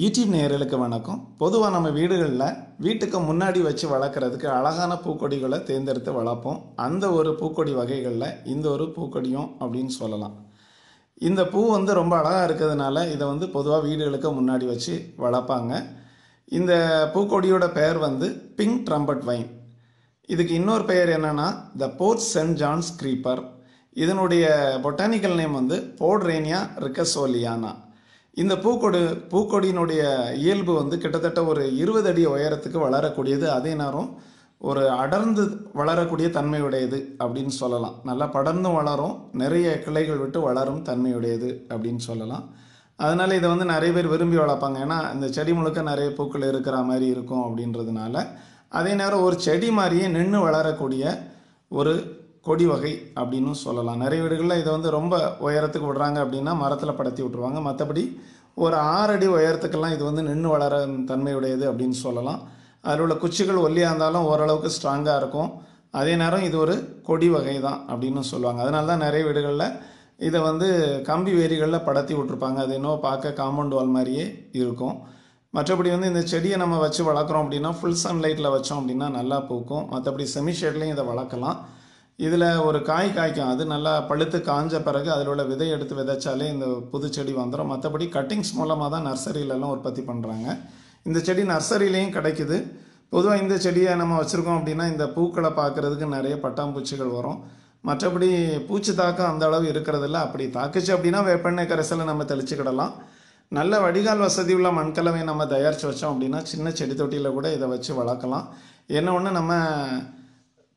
YouTube நேயர்களுக்கு வணக்கம். பொதுவாக நம்ம வீடுகளில் வீட்டுக்கு முன்னாடி வச்சு வளர்க்குறதுக்கு அழகான பூக்கொடிகளை தேர்ந்தெடுத்து வளர்ப்போம். அந்த ஒரு பூக்கொடி வகைகளில் இந்த ஒரு பூக்கொடியும் அப்படின்னு சொல்லலாம். இந்த பூ வந்து ரொம்ப அழகாக இருக்கிறதுனால இதை வந்து பொதுவாக வீடுகளுக்கு முன்னாடி வச்சு வளர்ப்பாங்க. இந்த பூக்கொடியோட பெயர் வந்து பிங்க் ட்ரம்பட் வைன். இதுக்கு இன்னொரு பெயர் என்னன்னா the port saint John's creeper. இதனுடைய பொட்டானிக்கல் நேம் வந்து போட்ரேனியா ரிக்கசோலியானா. இந்த பூக்கொடு பூக்கொடியினுடைய இயல்பு வந்து கிட்டத்தட்ட ஒரு இருபது அடி உயரத்துக்கு வளரக்கூடியது. அதே நேரம் ஒரு அடர்ந்து வளரக்கூடிய தன்மையுடையது அப்படின்னு சொல்லலாம். நல்லா படர்ந்து வளரும் நிறைய கிளைகள் விட்டு வளரும் தன்மையுடையது அப்படின்னு சொல்லலாம். அதனால் இதை வந்து நிறைய பேர் விரும்பி வளர்ப்பாங்க. ஏன்னா இந்த செடி முழுக்க நிறைய பூக்கள் இருக்கிற மாதிரி இருக்கும் அப்படின்றதுனால அதே நேரம் ஒரு செடி மாதிரியே நின்று வளரக்கூடிய ஒரு கொடி வகை அப்படின்னு சொல்லலாம். நிறைய வீடுகளில் இதை வந்து ரொம்ப உயரத்துக்கு விடுறாங்க அப்படின்னா மரத்தில் படுத்தி விட்ருவாங்க மற்றபடி ஒரு ஆறு அடி உயரத்துக்கெல்லாம் இது வந்து நின்று வளர தன்மையுடையது அப்படின்னு சொல்லலாம். அதில் உள்ள குச்சிகள் ஒல்லியாக இருந்தாலும் ஓரளவுக்கு ஸ்ட்ராங்காக இருக்கும். அதே நேரம் இது ஒரு கொடி வகை தான் அப்படின்னு சொல்லுவாங்க. அதனால தான் நிறைய வீடுகளில் இதை வந்து கம்பி வேரிகளில் படத்தி விட்ருப்பாங்க அது இன்னும் பார்க்க காம்பவுண்ட் வால் மாதிரியே இருக்கும். மற்றபடி வந்து இந்த செடியை நம்ம வச்சு வளர்க்குறோம் அப்படின்னா ஃபுல் சன்லைட்டில் வச்சோம் அப்படின்னா நல்லா பூக்கும். மற்றபடி செமி ஷேட்லேயும் இதை வளர்க்கலாம். இதில் ஒரு காய் காய்க்கும். அது நல்லா பழுத்து காஞ்ச பிறகு அதில் உள்ள விதை எடுத்து விதைச்சாலே இந்த புது செடி வந்துடும் மற்றபடி கட்டிங்ஸ் மூலமாக தான் நர்சரியிலலாம் உற்பத்தி பண்ணுறாங்க இந்த செடி நர்சரியிலையும் கிடைக்குது. பொதுவாக இந்த செடியை நம்ம வச்சுருக்கோம் அப்படின்னா இந்த பூக்களை பார்க்குறதுக்கு நிறைய பட்டாம்பூச்சிகள் வரும். மற்றபடி பூச்சி தாக்கம் அந்த அளவு இருக்கிறதில்ல. அப்படி தாக்குச்சு அப்படின்னா வேப்பெண்ணெய் கரைசலை நம்ம தெளிச்சுக்கிடலாம். நல்ல வடிகால் வசதி உள்ள மண்கலவை நம்ம தயாரித்து வச்சோம் அப்படின்னா சின்ன செடி தொட்டியில் கூட இதை வச்சு வளர்க்கலாம். என்ன ஒன்று நம்ம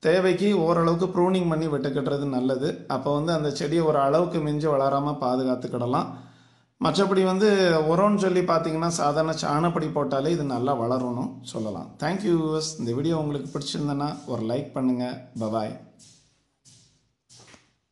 தேவைக்கு ஓரளவுக்கு ப்ரூனிங் பண்ணி வெட்டுக்கிட்டுறது நல்லது. அப்போ வந்து அந்த செடியை ஒரு அளவுக்கு மிஞ்சி வளராமல் பாதுகாத்துக்கிடலாம். மற்றபடி வந்து உரம்னு சொல்லி பார்த்தீங்கன்னா சாதாரண சாணப்படி போட்டாலே இது நல்லா வளரணும் சொல்லலாம். தேங்க்யூ வியூவர்ஸ் இந்த வீடியோ உங்களுக்கு பிடிச்சிருந்தேன்னா ஒரு லைக் பண்ணுங்கள் பபாய்